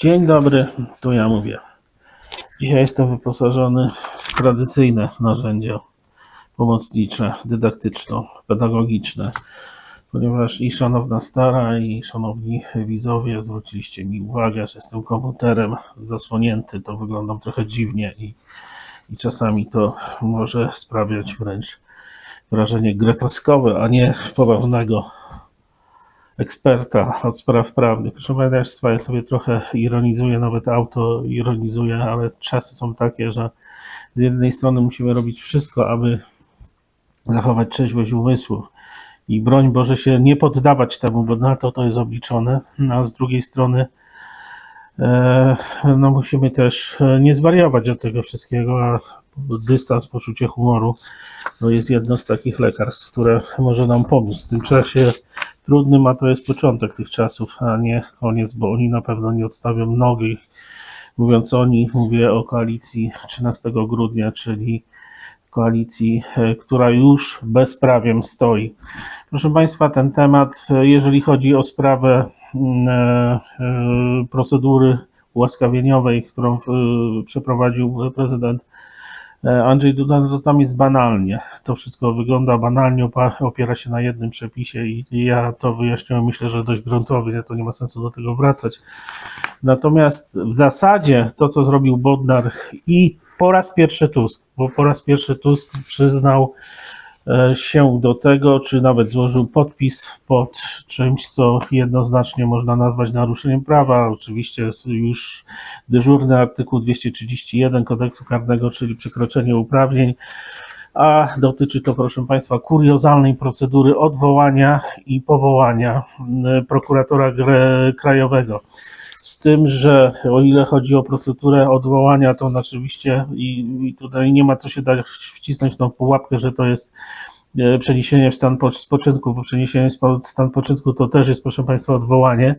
Dzień dobry, tu ja mówię. Dzisiaj jestem wyposażony w tradycyjne narzędzia pomocnicze, dydaktyczno-pedagogiczne, ponieważ i szanowna stara, i szanowni widzowie zwróciliście mi uwagę, że jestem komputerem zasłonięty, to wyglądam trochę dziwnie i, i czasami to może sprawiać wręcz wrażenie groteskowe, a nie poważnego eksperta od spraw prawnych. Proszę Państwa, ja sobie trochę ironizuję, nawet auto ironizuję, ale czasy są takie, że z jednej strony musimy robić wszystko, aby zachować trzeźwość umysłu i broń Boże się nie poddawać temu, bo na to to jest obliczone, no, a z drugiej strony e, no musimy też e, nie zwariować od tego wszystkiego, a dystans, poczucie humoru to jest jedno z takich lekarstw, które może nam pomóc w tym czasie trudnym, a to jest początek tych czasów, a nie koniec, bo oni na pewno nie odstawią nogi. Mówiąc oni, mówię o koalicji 13 grudnia, czyli koalicji, e, która już bezprawiem stoi. Proszę Państwa, ten temat, e, jeżeli chodzi o sprawę mm, e, procedury ułaskawieniowej, którą przeprowadził prezydent Andrzej Duda, no to tam jest banalnie. To wszystko wygląda banalnie, opiera się na jednym przepisie i ja to wyjaśniłem, myślę, że dość gruntownie, to nie ma sensu do tego wracać. Natomiast w zasadzie to, co zrobił Bodnar i po raz pierwszy Tusk, bo po raz pierwszy Tusk przyznał e, się do tego, czy nawet złożył podpis pod czymś, co jednoznacznie można nazwać naruszeniem prawa. Oczywiście już dyżurny artykuł 231 kodeksu karnego, czyli przekroczenie uprawnień, a dotyczy to, proszę Państwa, kuriozalnej procedury odwołania i powołania mm, prokuratora krajowego. Z tym, że o ile chodzi o procedurę odwołania, to oczywiście i, i tutaj nie ma co się dać wcisnąć tą pułapkę, że to jest e, przeniesienie w stan po- spoczynku, bo przeniesienie w stan poczynku to też jest, proszę Państwa, odwołanie.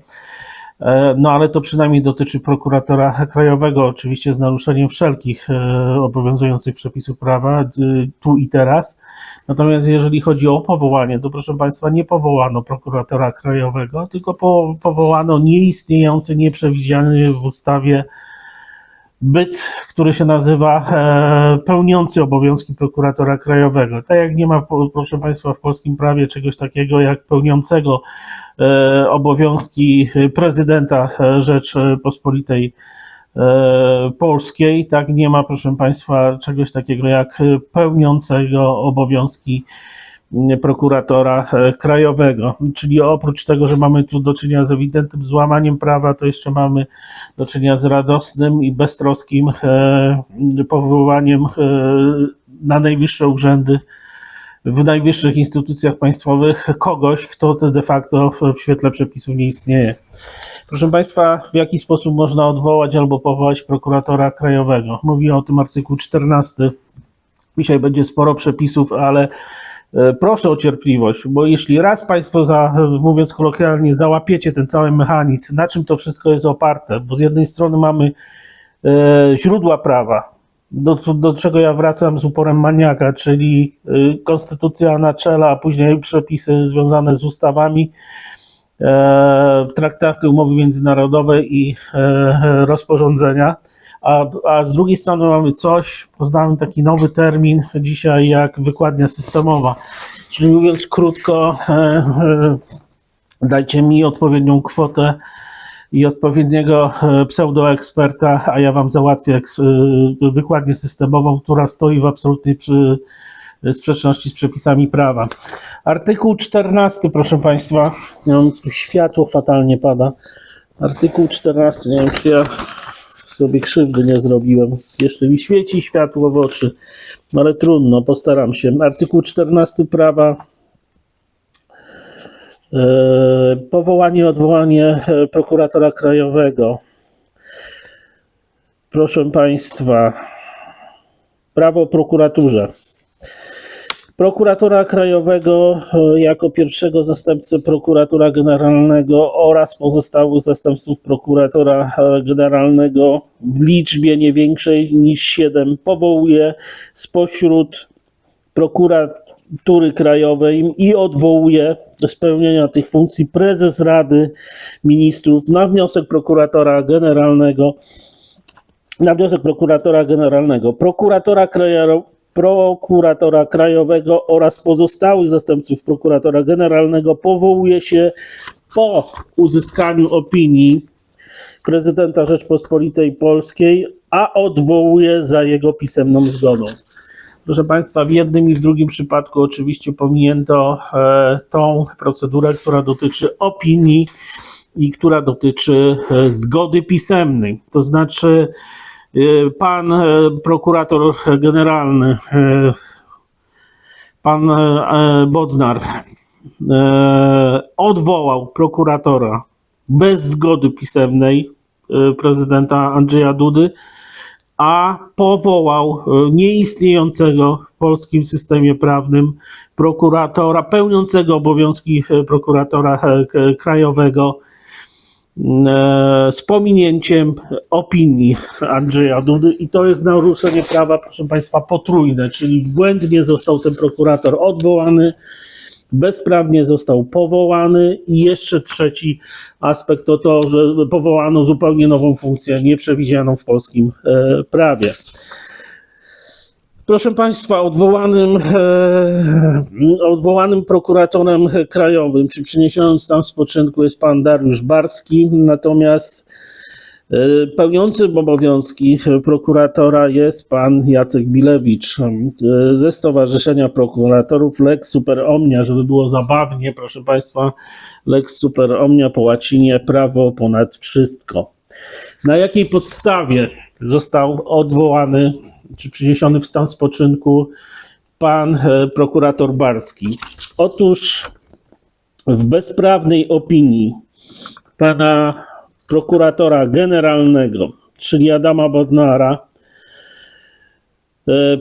E, No ale to przynajmniej dotyczy prokuratora krajowego, oczywiście z naruszeniem wszelkich e, obowiązujących przepisów prawa e, tu i teraz. Natomiast jeżeli chodzi o powołanie, to proszę Państwa, nie powołano prokuratora krajowego, tylko po, powołano nieistniejący, nieprzewidziany w ustawie byt, który się nazywa e, pełniący obowiązki prokuratora krajowego. Tak jak nie ma, proszę Państwa, w polskim prawie czegoś takiego jak pełniącego e, obowiązki prezydenta e, Rzeczypospolitej e, Polskiej, tak nie ma, proszę Państwa, czegoś takiego jak pełniącego obowiązki prokuratora e, krajowego. Czyli oprócz tego, że mamy tu do czynienia z ewidentnym złamaniem prawa, to jeszcze mamy do czynienia z radosnym i beztroskim e, powoływaniem e, na najwyższe urzędy w najwyższych instytucjach państwowych kogoś, kto to de facto w, świetle przepisów nie istnieje. Proszę Państwa, w jaki sposób można odwołać albo powołać prokuratora krajowego? Mówi o tym artykuł 14. Dzisiaj będzie sporo przepisów, ale proszę o cierpliwość, bo jeśli raz Państwo, za, mówiąc kolokwialnie, załapiecie ten cały mechanizm, na czym to wszystko jest oparte, bo z jednej strony mamy e, źródła prawa, do, do czego ja wracam z uporem maniaka, czyli y, konstytucja na czele, a później przepisy związane z ustawami, e, traktaty, umowy międzynarodowe i e, rozporządzenia. A, a z drugiej strony mamy coś, poznałem taki nowy termin dzisiaj, jak wykładnia systemowa. Czyli mówiąc krótko, e, e, dajcie mi odpowiednią kwotę i odpowiedniego e, pseudoeksperta, a ja wam załatwię wykładnię systemową, która stoi w absolutnej przy, sprzeczności z przepisami prawa. Artykuł 14, proszę Państwa, światło fatalnie pada. Artykuł 14, nie wiem, czy ja sobie krzywdy nie zrobiłem. Jeszcze mi świeci światło w oczy, ale trudno, postaram się. Artykuł 14 prawa E, Powołanie, odwołanie e, prokuratora krajowego. Proszę Państwa, prawo o prokuraturze. Prokuratora krajowego e, jako pierwszego zastępcę prokuratora generalnego oraz pozostałych zastępców prokuratora e, generalnego w liczbie nie większej niż 7 powołuje spośród Prokuratury Krajowej i odwołuje do spełnienia tych funkcji prezes Rady Ministrów na wniosek prokuratora generalnego na wniosek prokuratora generalnego, prokuratora, krajo, prokuratora krajowego oraz pozostałych zastępców prokuratora generalnego powołuje się po uzyskaniu opinii prezydenta Rzeczpospolitej Polskiej, a odwołuje za jego pisemną zgodą. Proszę Państwa, w jednym i w drugim przypadku oczywiście pominięto e, tą procedurę, która dotyczy opinii i która dotyczy e, zgody pisemnej. To znaczy, pan e, prokurator generalny, e, pan e, Bodnar, odwołał prokuratora bez zgody pisemnej prezydenta Andrzeja Dudy, a powołał nieistniejącego w polskim systemie prawnym prokuratora, pełniącego obowiązki prokuratora krajowego z pominięciem opinii Andrzeja Dudy i to jest naruszenie prawa, proszę Państwa, potrójne, czyli błędnie został ten prokurator odwołany, bezprawnie został powołany i jeszcze trzeci aspekt to to, że powołano zupełnie nową funkcję, nieprzewidzianą w polskim e, prawie. Proszę Państwa, odwołanym, e, odwołanym prokuratorem krajowym, czy przyniesionym stan spoczynku jest pan Dariusz Barski, natomiast e, pełniącym obowiązki prokuratora jest pan Jacek Bilewicz e, ze Stowarzyszenia Prokuratorów Lex Super Omnia, żeby było zabawnie, proszę Państwa, Lex Super Omnia po łacinie prawo ponad wszystko. Na jakiej podstawie został odwołany czy przyniesiony w stan spoczynku pan e, prokurator Barski? Otóż w bezprawnej opinii pana prokuratora generalnego, czyli Adama Bodnara,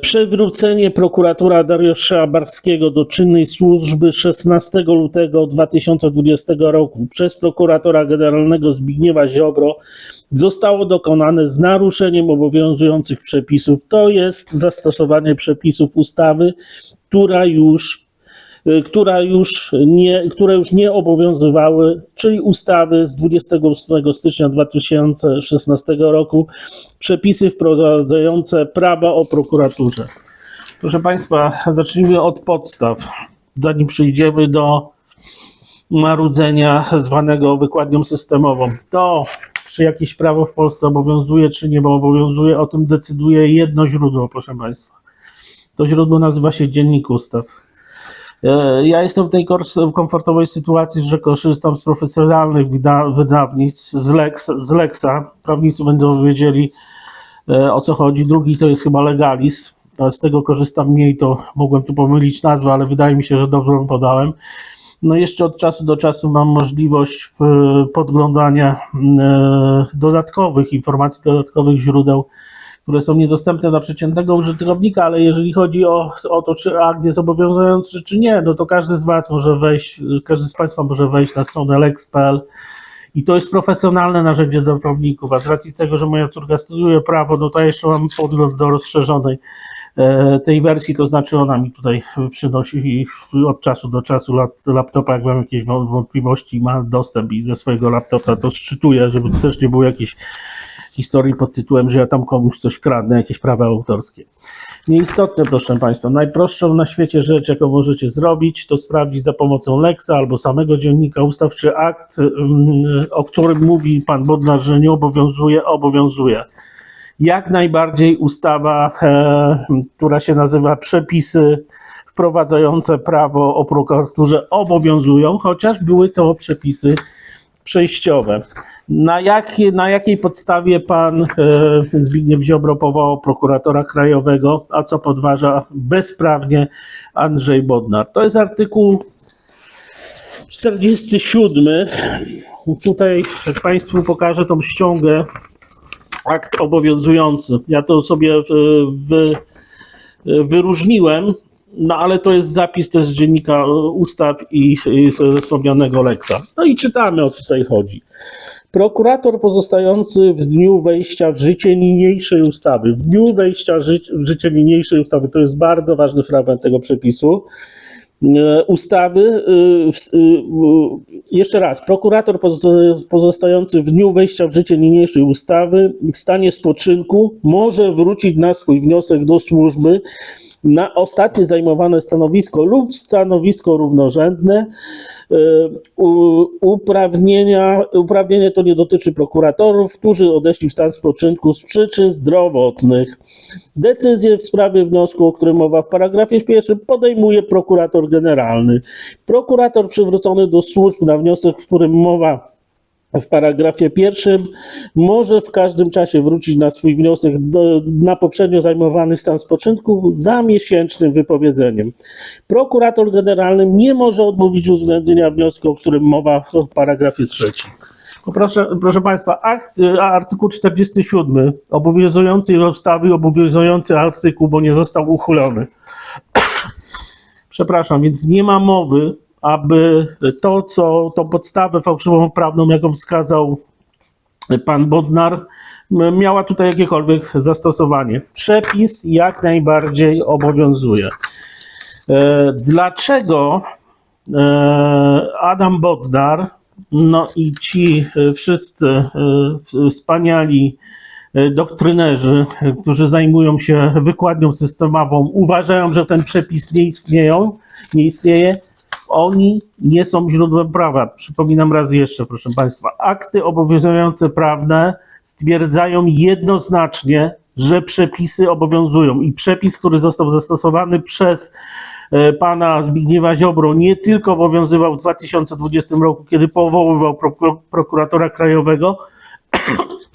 przywrócenie prokuratora Dariusza Barskiego do czynnej służby 16 lutego 2020 roku przez prokuratora generalnego Zbigniewa Ziobro zostało dokonane z naruszeniem obowiązujących przepisów, to jest zastosowanie przepisów ustawy, która już która już nie, które już nie obowiązywały, czyli ustawy z 28 stycznia 2016 roku, przepisy wprowadzające prawa o prokuraturze. Proszę Państwa, zacznijmy od podstaw, zanim przejdziemy do marudzenia zwanego wykładnią systemową. To, czy jakieś prawo w Polsce obowiązuje, czy nie obowiązuje, o tym decyduje jedno źródło, proszę Państwa. To źródło nazywa się Dziennik Ustaw. E, Ja jestem w tej komfortowej sytuacji, że korzystam z profesjonalnych wyda- wydawnictw, z, Lex, z Lexa. Prawnicy będą wiedzieli e, o co chodzi. Drugi to jest chyba Legalis. Z tego korzystam mniej, to mogłem tu pomylić nazwę, ale wydaje mi się, że dobrze ją podałem. No jeszcze od czasu do czasu mam możliwość e, podglądania dodatkowych informacji, dodatkowych źródeł które są niedostępne dla przeciętnego użytkownika, ale jeżeli chodzi o, o to, czy akt jest obowiązujący, czy nie, no to każdy z Was może wejść, każdy z Państwa może wejść na stronę lex.pl i to jest profesjonalne narzędzie do prawników, a z racji tego, że moja córka studiuje prawo, no to jeszcze mam podgląd do rozszerzonej e, tej wersji, to znaczy ona mi tutaj przynosi od czasu do czasu lap- laptopa, jak mam jakieś wą- wątpliwości, ma dostęp i ze swojego laptopa to szczytuję, żeby to też nie było jakiś historii pod tytułem, że ja tam komuś coś kradnę, jakieś prawa autorskie. Nieistotne, proszę Państwa. Najprostszą na świecie rzecz, jaką możecie zrobić, to sprawdzić za pomocą Lexa albo samego dziennika ustaw, czy akt, ym, o którym mówi Pan Bodnar, że nie obowiązuje, obowiązuje. Jak najbardziej ustawa, e, która się nazywa Przepisy wprowadzające prawo o prokuraturze obowiązują, chociaż były to przepisy przejściowe. Na, na jakiej podstawie pan e, Zbigniew Ziobro powołał prokuratora krajowego, a co podważa bezprawnie Andrzej Bodnar? To jest artykuł 47. Tutaj Państwu pokażę tą ściągę, akt obowiązujący. Ja to sobie e, e, wyróżniłem, no ale to jest zapis też z dziennika ustaw i, i ze wspomnianego Lexa. No i czytamy o co tutaj chodzi. Prokurator pozostający w dniu wejścia w życie niniejszej ustawy. W dniu wejścia w życie niniejszej ustawy, to jest bardzo ważny fragment tego przepisu. e, Ustawy, y, y, jeszcze raz, prokurator pozo- pozostający w dniu wejścia w życie niniejszej ustawy w stanie spoczynku może wrócić na swój wniosek do służby na ostatnie zajmowane stanowisko lub stanowisko równorzędne. U- Uprawnienia, uprawnienie to nie dotyczy prokuratorów, którzy odeszli w stan spoczynku z przyczyn zdrowotnych. Decyzję w sprawie wniosku, o którym mowa w paragrafie pierwszym, podejmuje prokurator generalny. Prokurator przywrócony do służb na wniosek, w którym mowa w paragrafie pierwszym może w każdym czasie wrócić na swój wniosek do, na poprzednio zajmowany stan spoczynku za miesięcznym wypowiedzeniem. Prokurator generalny nie może odmówić uwzględnienia wniosku, o którym mowa w paragrafie trzecim. Proszę, proszę Państwa, akt, a artykuł 47 obowiązujący ustawy, obowiązujący artykuł, bo nie został uchylony. Przepraszam, więc nie ma mowy, aby to, co tą podstawę fałszywą prawną, jaką wskazał pan Bodnar, miała tutaj jakiekolwiek zastosowanie. Przepis jak najbardziej obowiązuje. E, Dlaczego e, Adam Bodnar, no i ci e, wszyscy wspaniali doktrynerzy, którzy zajmują się wykładnią systemową, uważają, że ten przepis nie istnieją, nie istnieje. Oni nie są źródłem prawa. Przypominam raz jeszcze, proszę Państwa, akty obowiązujące prawne stwierdzają jednoznacznie, że przepisy obowiązują i przepis, który został zastosowany przez e, pana Zbigniewa Ziobro nie tylko obowiązywał w 2020 roku, kiedy powoływał prokura- prokuratora krajowego,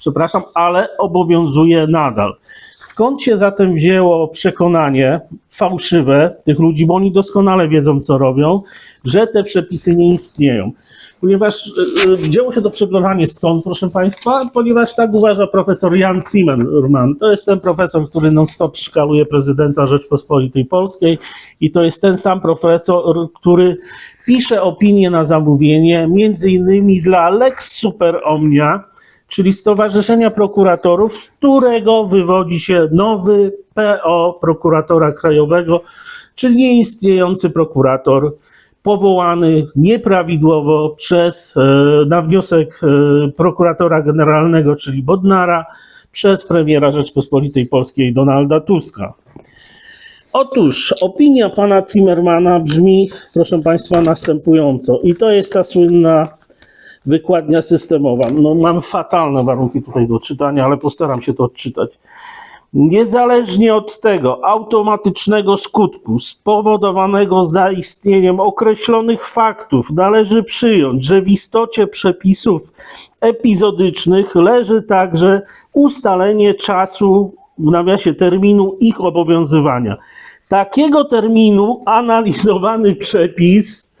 przepraszam, ale obowiązuje nadal. Skąd się zatem wzięło przekonanie fałszywe tych ludzi, bo oni doskonale wiedzą, co robią, że te przepisy nie istnieją? Ponieważ y, y, wzięło się to przekonanie stąd, proszę Państwa, ponieważ tak uważa profesor Jan Zimmerman. To jest ten profesor, który non-stop szkaluje prezydenta Rzeczpospolitej Polskiej i to jest ten sam profesor, który pisze opinię na zamówienie, między innymi dla Lex Super Omnia, czyli Stowarzyszenia Prokuratorów, z którego wywodzi się nowy PO prokuratora krajowego, czyli nieistniejący prokurator powołany nieprawidłowo przez, e, na wniosek e, prokuratora generalnego, czyli Bodnara, przez premiera Rzeczpospolitej Polskiej Donalda Tuska. Otóż opinia pana Zimmermana brzmi, proszę państwa, następująco. I to jest ta słynna wykładnia systemowa. No, mam fatalne warunki tutaj do czytania, ale postaram się to odczytać. Niezależnie od tego automatycznego skutku spowodowanego zaistnieniem określonych faktów, należy przyjąć, że w istocie przepisów epizodycznych leży także ustalenie czasu, w nawiasie terminu ich obowiązywania. Takiego terminu analizowany przepis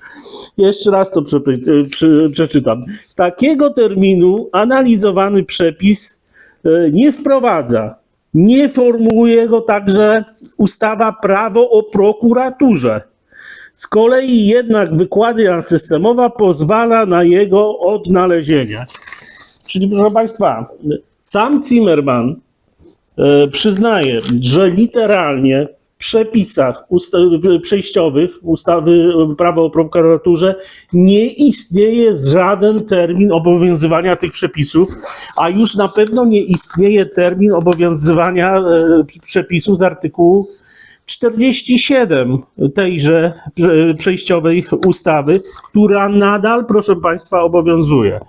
jeszcze raz to przy- przeczytam. Takiego terminu analizowany przepis e, nie wprowadza. Nie formułuje go także ustawa prawo o prokuraturze. Z kolei jednak wykładnia systemowa pozwala na jego odnalezienie. Czyli proszę Państwa, sam Zimmerman e, przyznaje, że literalnie przepisach usta- przejściowych ustawy prawo o prokuraturze nie istnieje żaden termin obowiązywania tych przepisów, a już na pewno nie istnieje termin obowiązywania e, przepisu z artykułu 47 tejże prze- przejściowej ustawy, która nadal, proszę Państwa, obowiązuje.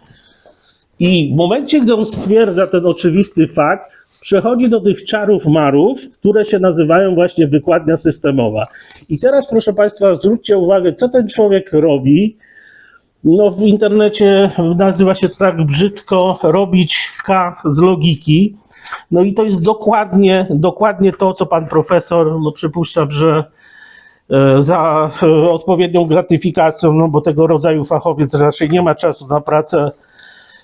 I w momencie, gdy on stwierdza ten oczywisty fakt, przechodzi do tych czarów marów, które się nazywają właśnie wykładnia systemowa. I teraz, proszę Państwa, zwróćcie uwagę, co ten człowiek robi. No, w internecie nazywa się to tak brzydko robić K z logiki. No i to jest dokładnie, dokładnie to, co pan profesor, no przypuszczam, że e, za e, odpowiednią gratyfikacją, no bo tego rodzaju fachowiec raczej nie ma czasu na pracę,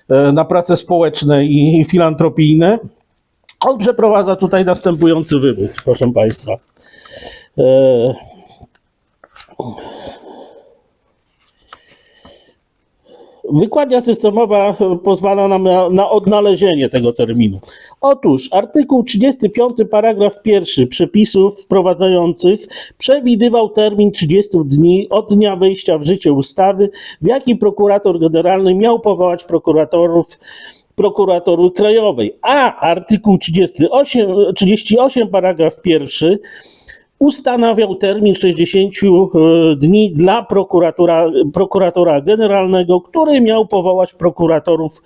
e, na prace społeczne i, i filantropijne. On przeprowadza tutaj następujący wywód, proszę Państwa. E, wykładnia systemowa pozwala nam na, na odnalezienie tego terminu. Otóż artykuł 35 paragraf pierwszy przepisów wprowadzających przewidywał termin 30 dni od dnia wejścia w życie ustawy, w jaki prokurator generalny miał powołać prokuratorów prokuratury krajowej, a artykuł 38, 38 paragraf pierwszy ustanawiał termin 60 e, dni dla prokuratora, prokuratora generalnego, który miał powołać prokuratorów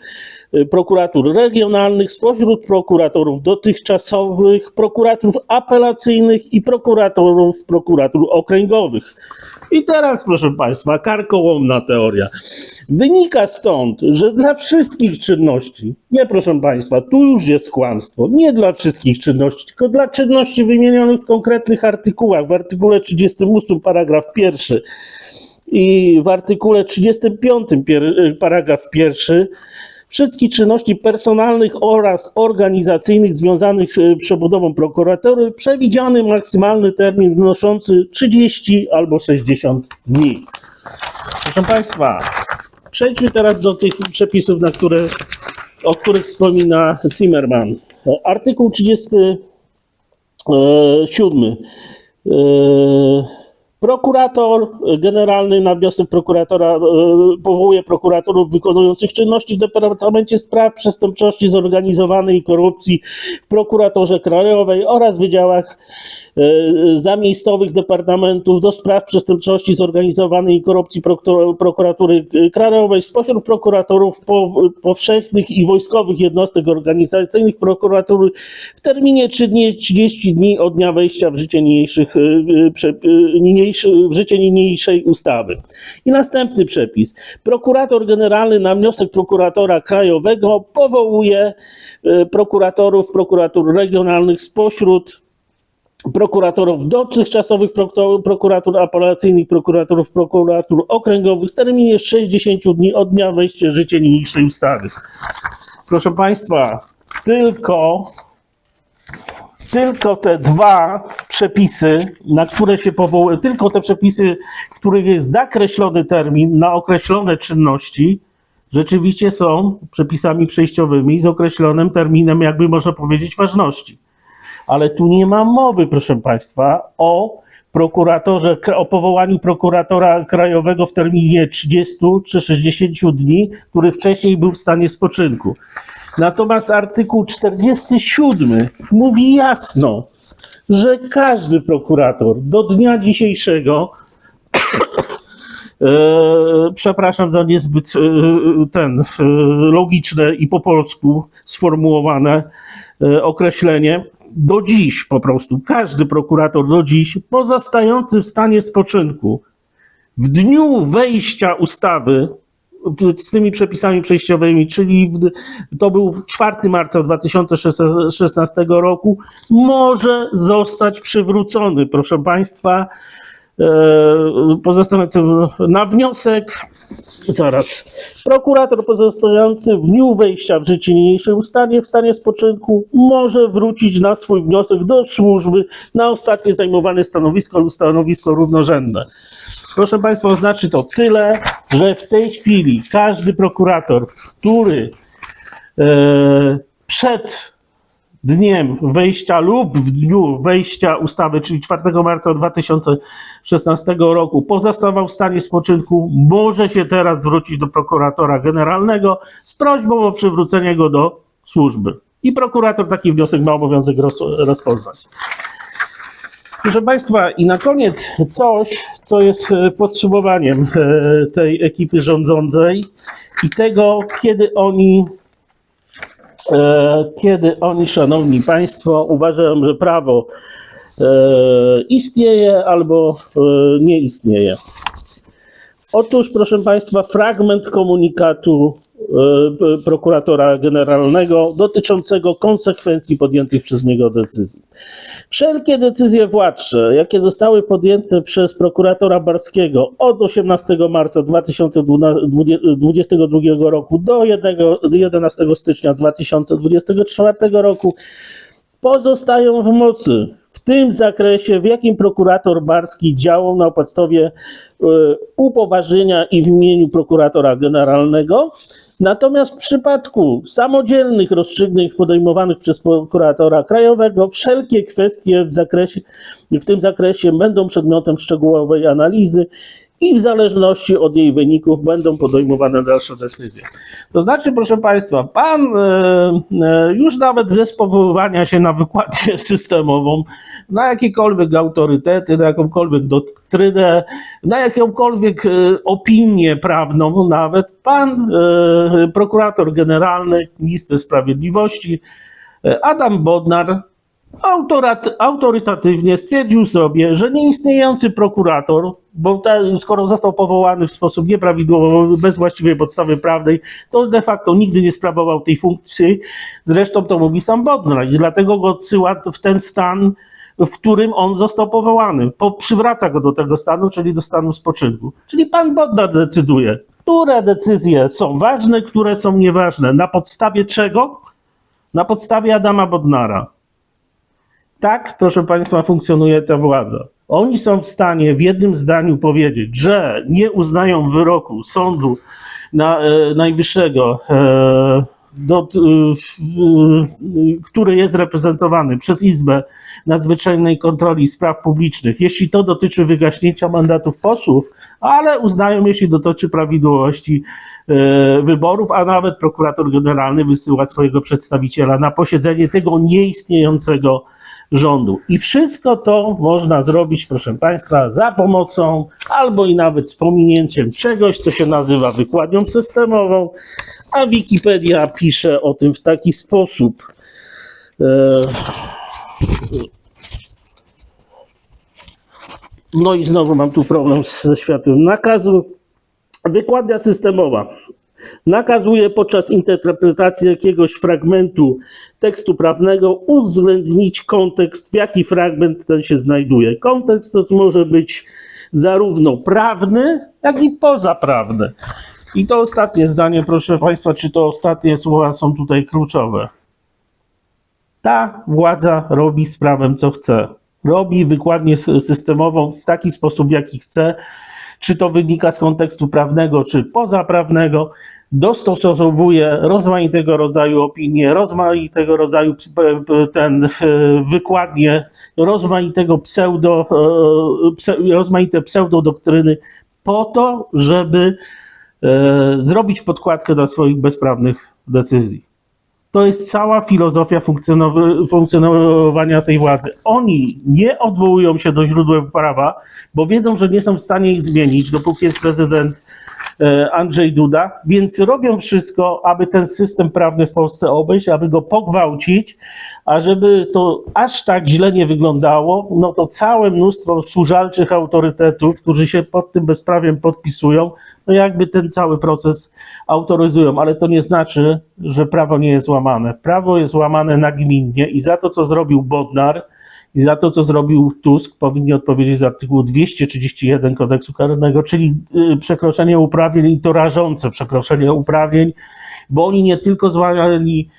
e, prokuratur regionalnych spośród prokuratorów dotychczasowych, prokuratorów apelacyjnych i prokuratorów prokuratur okręgowych. I teraz, proszę Państwa, karkołomna teoria. Wynika stąd, że dla wszystkich czynności, nie proszę Państwa, tu już jest kłamstwo, nie dla wszystkich czynności, tylko dla czynności wymienionych w konkretnych artykułach, w artykule 38 paragraf pierwszy i w artykule 35 pier- paragraf pierwszy wszystkich czynności personalnych oraz organizacyjnych związanych z przebudową prokuratury przewidziany maksymalny termin wynoszący 30 albo 60 dni. Proszę Państwa, przejdźmy teraz do tych przepisów, na które, o których wspomina Zimmerman. Artykuł 37. E, Prokurator generalny na wniosek prokuratora e, powołuje prokuratorów wykonujących czynności w Departamencie Spraw Przestępczości Zorganizowanej i Korupcji w prokuratorze krajowej oraz wydziałach e, zamiejscowych departamentów do spraw przestępczości zorganizowanej i korupcji prokuratury krajowej spośród prokuratorów po- powszechnych i wojskowych jednostek organizacyjnych prokuratury w terminie 3 dni, 30 dni od dnia wejścia w życie niniejszych, e, prze- e, niniejszy, w życie niniejszej ustawy. I następny przepis. Prokurator generalny na wniosek prokuratora krajowego powołuje e, prokuratorów prokuratur regionalnych spośród prokuratorów dotychczasowych prokuratur apelacyjnych, prokuratorów prokuratur okręgowych w terminie 60 dni od dnia wejścia w życie niniejszej ustawy. Proszę Państwa, tylko, tylko te dwa przepisy, na które się powołuje, tylko te przepisy, w których jest zakreślony termin na określone czynności, rzeczywiście są przepisami przejściowymi z określonym terminem, jakby można powiedzieć, ważności ale tu nie ma mowy, proszę Państwa, o prokuratorze, o powołaniu prokuratora krajowego w terminie 30 czy 60 dni, który wcześniej był w stanie spoczynku. Natomiast artykuł 47 mówi jasno, że każdy prokurator do dnia dzisiejszego E, przepraszam za niezbyt e, ten e, logiczne i po polsku sformułowane e, określenie. Do dziś po prostu każdy prokurator do dziś pozostający w stanie spoczynku w dniu wejścia ustawy z tymi przepisami przejściowymi, czyli to był 4 marca 2016 roku, może zostać przywrócony, proszę Państwa, e, pozostającym na wniosek, zaraz, prokurator pozostający w dniu wejścia w życie niniejszej ustawy w stanie spoczynku może wrócić na swój wniosek do służby na ostatnie zajmowane stanowisko lub stanowisko równorzędne. Proszę Państwa, oznaczy to tyle, że w tej chwili każdy prokurator, który e, przed dniem wejścia lub w dniu wejścia ustawy, czyli 4 marca 2016 roku, pozostawał w stanie spoczynku, może się teraz zwrócić do prokuratora generalnego z prośbą o przywrócenie go do służby. I prokurator taki wniosek ma obowiązek roz, rozpoznać. Proszę Państwa, i na koniec coś, co jest e, podsumowaniem e, tej ekipy rządzącej i tego, kiedy oni E, kiedy oni, szanowni państwo, uważają, że prawo istnieje albo nie istnieje. Otóż, proszę państwa, fragment komunikatu prokuratora generalnego dotyczącego konsekwencji podjętych przez niego decyzji. Wszelkie decyzje władcze, jakie zostały podjęte przez prokuratora Barskiego od 18 marca 2022 roku do 1 11 stycznia 2024 roku, pozostają w mocy w tym zakresie, w jakim prokurator Barski działał na podstawie e, upoważnienia i w imieniu prokuratora generalnego. Natomiast w przypadku samodzielnych rozstrzygnięć podejmowanych przez prokuratora krajowego, wszelkie kwestie w, zakresie, w tym zakresie będą przedmiotem szczegółowej analizy i w zależności od jej wyników będą podejmowane dalsze decyzje. To znaczy, proszę Państwa, Pan e, e, już nawet bez powoływania się na wykładnię systemową, na jakiekolwiek autorytety, na jakąkolwiek doktrynę, na jakąkolwiek e, opinię prawną nawet, Pan prokurator generalny, minister sprawiedliwości Adam Bodnar autorat, autorytatywnie stwierdził sobie, że nieistniejący prokurator, bo skoro został powołany w sposób nieprawidłowy, bez właściwej podstawy prawnej, to de facto nigdy nie sprawował tej funkcji. Zresztą to mówi sam Bodnar i dlatego go odsyła w ten stan, w którym on został powołany. Po, przywraca go do tego stanu, czyli do stanu spoczynku. Czyli pan Bodnar decyduje, które decyzje są ważne, które są nieważne. Na podstawie czego? Na podstawie Adama Bodnara. Tak, proszę Państwa, funkcjonuje ta władza. Oni są w stanie w jednym zdaniu powiedzieć, że nie uznają wyroku sądu na, e, najwyższego, e, do, w- który jest reprezentowany przez Izbę Nadzwyczajnej Kontroli Spraw Publicznych, jeśli to dotyczy wygaśnięcia mandatów posłów, ale uznają, jeśli dotyczy prawidłowości e, wyborów, a nawet prokurator generalny wysyła swojego przedstawiciela na posiedzenie tego nieistniejącego rządu. I wszystko to można zrobić, proszę Państwa, za pomocą albo i nawet z pominięciem czegoś, co się nazywa wykładnią systemową, a Wikipedia pisze o tym w taki sposób. E, No i znowu mam tu problem ze światłem nakazu. Wykładnia systemowa nakazuje podczas interpretacji jakiegoś fragmentu tekstu prawnego uwzględnić kontekst, w jaki fragment ten się znajduje. Kontekst to może być zarówno prawny, jak i pozaprawny. I to ostatnie zdanie, proszę Państwa, czy to ostatnie słowa są tutaj kluczowe. Ta władza robi z prawem, co chce. Robi wykładnię sy- systemową w taki sposób, jaki chce. Czy to wynika z kontekstu prawnego, czy pozaprawnego, dostosowuje rozmaitego rodzaju opinie, rozmaitego rodzaju ten e, wykładnie, rozmaitego pseudo, e, rozmaite pseudodoktryny po to, żeby e, zrobić podkładkę dla swoich bezprawnych decyzji. To jest cała filozofia funkcjonowania tej władzy. Oni nie odwołują się do źródeł prawa, bo wiedzą, że nie są w stanie ich zmienić, dopóki jest prezydent Andrzej Duda, więc robią wszystko, aby ten system prawny w Polsce obejść, aby go pogwałcić, a żeby to aż tak źle nie wyglądało, no to całe mnóstwo służalczych autorytetów, którzy się pod tym bezprawiem podpisują, no jakby ten cały proces autoryzują, ale to nie znaczy, że prawo nie jest łamane. Prawo jest łamane nagminnie i za to, co zrobił Bodnar i za to, co zrobił Tusk, powinni odpowiedzieć z artykułu 231 kodeksu karnego, czyli y, przekroczenie uprawnień i to rażące przekroczenie uprawnień, bo oni nie tylko złamali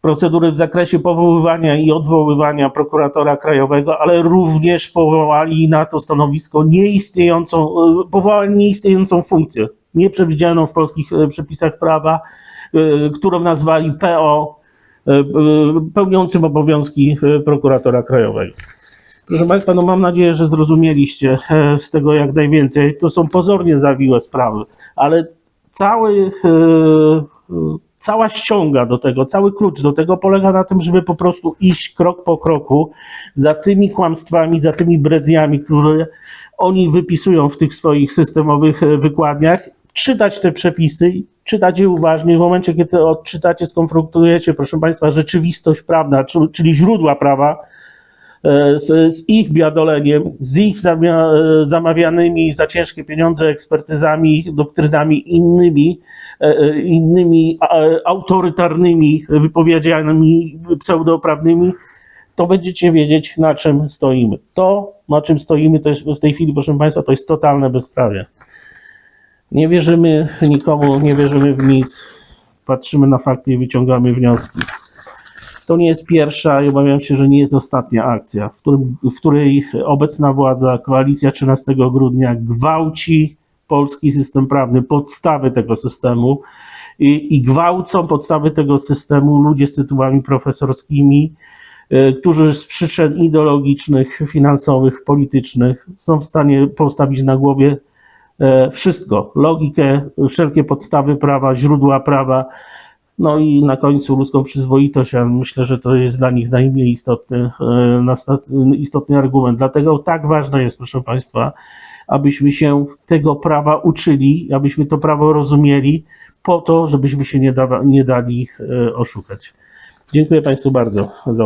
procedury w zakresie powoływania i odwoływania prokuratora krajowego, ale również powołali na to stanowisko nieistniejącą, y, powołali nieistniejącą funkcję, nieprzewidzianą w polskich y, przepisach prawa, którą nazwali PO, pełniącym obowiązki y, prokuratora krajowego. Proszę Państwa, no mam nadzieję, że zrozumieliście e, z tego jak najwięcej. To są pozornie zawiłe sprawy, ale cały, e, e, cała ściąga do tego, cały klucz do tego polega na tym, żeby po prostu iść krok po kroku za tymi kłamstwami, za tymi bredniami, które oni wypisują w tych swoich systemowych e, wykładniach, czytać te przepisy, czytać je uważnie. W momencie, kiedy odczytacie, skonfrontujecie, proszę Państwa, rzeczywistość prawna, czyli- źródła prawa, e, z, z ich biadoleniem, z ich e, zamawianymi za ciężkie pieniądze ekspertyzami, doktrynami innymi, e, innymi autorytarnymi wypowiedziami pseudoprawnymi, to będziecie wiedzieć, na czym stoimy. To, na czym stoimy, to jest w tej chwili, proszę Państwa, to jest totalne bezprawie. Nie wierzymy nikomu, nie wierzymy w nic, patrzymy na fakty i wyciągamy wnioski. To nie jest pierwsza i obawiam się, że nie jest ostatnia akcja, w, którym, w której obecna władza, koalicja 13 grudnia gwałci polski system prawny, podstawy tego systemu i, i gwałcą podstawy tego systemu ludzie z tytułami profesorskimi, y, którzy z przyczyn ideologicznych, finansowych, politycznych są w stanie postawić na głowie e, wszystko, logikę, wszelkie podstawy prawa, źródła prawa, no i na końcu ludzką przyzwoitość, ja myślę, że to jest dla nich najmniej istotny, e, istotny argument. Dlatego tak ważne jest, proszę Państwa, abyśmy się tego prawa uczyli, abyśmy to prawo rozumieli, po to, żebyśmy się nie, nie dali e, oszukać. Dziękuję Państwu bardzo za